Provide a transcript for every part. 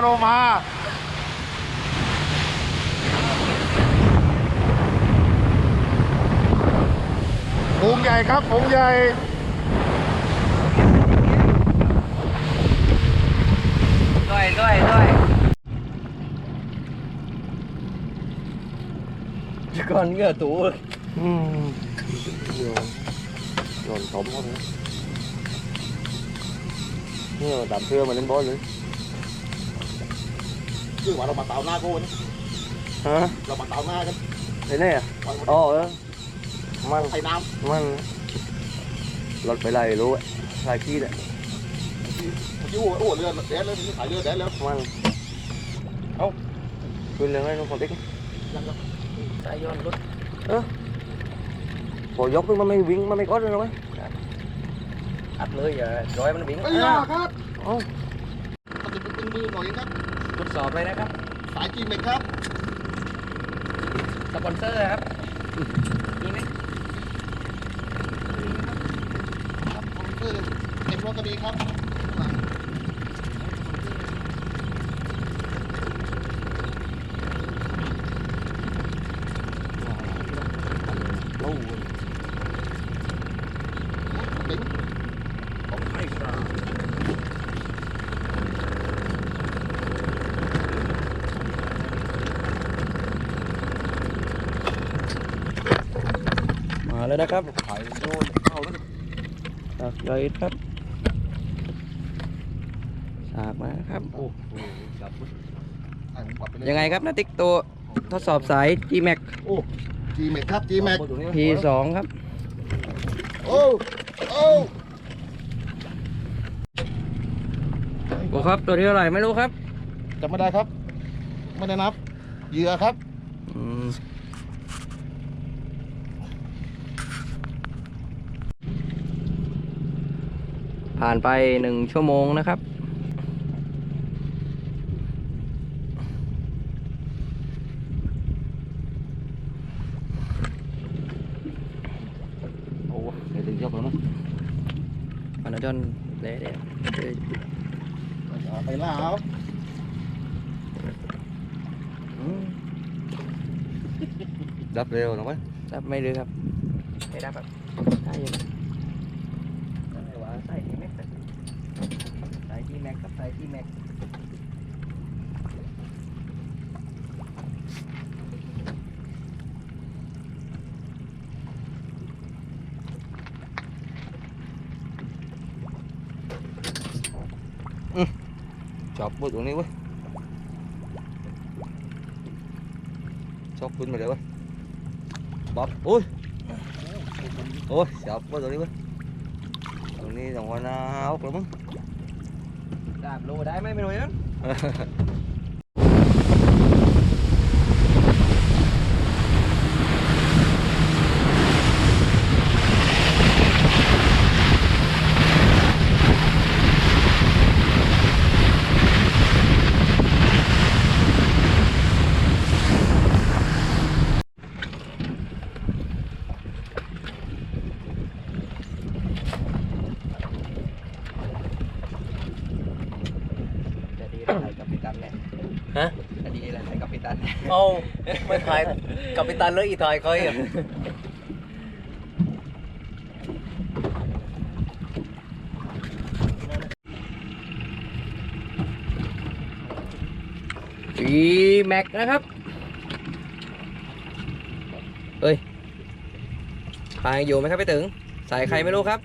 โลมาฝูงใหญ่ครับฝูงใหญ่ด้วยด้วยด้วยก่อนเงื่อตูอืมโยนโยนสมเขาเลยเนี่ยดำเพื่อมาเล่นบอลเลย คือว่าเรามาเตาหน้ากูนี่ฮะเรามาเตาหน้ากันไอ้เนี่ยปล่อยมันอ๋อเออมันไอ้น้มันรถไปไล่รู้อะไล่ขี้แหละำเมื่อกี้โอ้โหเรือแดนแล้วนี่ขายเรือแดนแล้วมันเอ้าคืนเรื่องอะไรน้องคนติ๊กยังยังสายย้อนรถพอยกขึ้นมันไม่วิ่งมันไม่ก้อนเลยหรอไหมอัดเลยอย่าร้อยมันวิ่งไอ้ยาครับเอ้ามันจะเป็นมือหน่อยครับ ทดสอบเลยนะครับ สายจีนไหมครับสปอนเซอร์ครับมีไหมครับคอมพิวเตอร์เต็มรถก็ดีครับโอ้เต็ม ของไทยสรา มาแล้วนะครับขายโดนเข้าแล้วสากย่อยครับสากมาครับโอ้โหจับอะผมปรับไปเลยยังไงครับนาติ๊กตัวทดสอบสาย G-Max จีแม็กครับจีแม็ก P2 ครับ โอ้ โอ้โอ้ครับ ตัวที่เท่าไหร่ไม่รู้ครับจำไม่ได้ครับ ไม่ได้นับ เหยื่อครับ อืม ผ่านไปหนึ่งชั่วโมงนะครับ โอ้เดี๋ยวถึงยกแล้วนะอันนั้นจนเละเละไปล่าเอาอืมดับเร็วหน่อยไหมรับไม่เลยครับไม่รับครับได้อยังแต่ว่าใส่ที่แม็กซ์ ใส่ที่แม็กซ์ครับใส่ที่แม็กซ์จับปืนตรงนี้เว้ยชอ สามโลได้ไหมไม่รู้นั่นยจับปืนตรงนี้เว้ยตรงนี้ตรงวันน้าเอากระมึง ดาบโลได้ไหมไม่รู้ยัง จะดีอะไรกับปิตัน เนี่ยฮะจะดีอะไรกับปิตันเอาไม่ถ่ายกับปิตันเลยอีถ่ายเคยอะจีแม็กนะครับเอ้ยพายอยู่ไหมครับไปถึง สายใครไม่รู้ครับ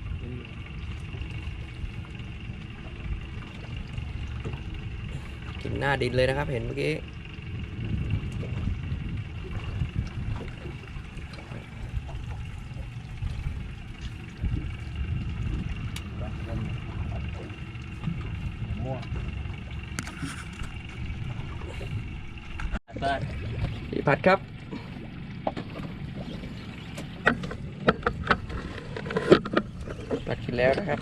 ินหน้าดินเลยนะครับ เห็นเมื่อกี้พี่พัดครับพัดกินแล้วนะครับ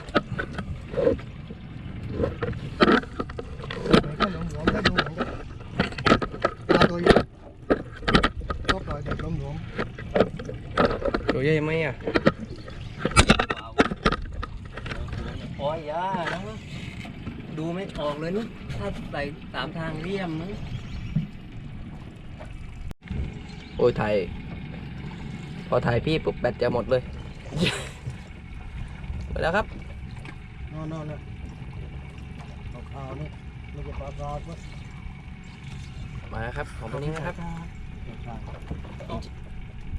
ก็หลวมหลวมได้ดูเหมือนกันปลาตัวใหญ่ชอบปล่อยแบบหลวมหลวม ตัวใหญ่ไหมอะโอ้ยยาน้องดูไม่ออกเลยนี่ๆถ้าไปตามทางเลี่ยมมั้งโอ้ยถ่ายพอถ่ายพี่ปุ๊บแบตจะหมดเลยหมดแล้วครับนอนนอนนะขาวๆนี่ไม่ใช่ปลาร้อนวะมาแล้วครับของวันนี้นะครับใช่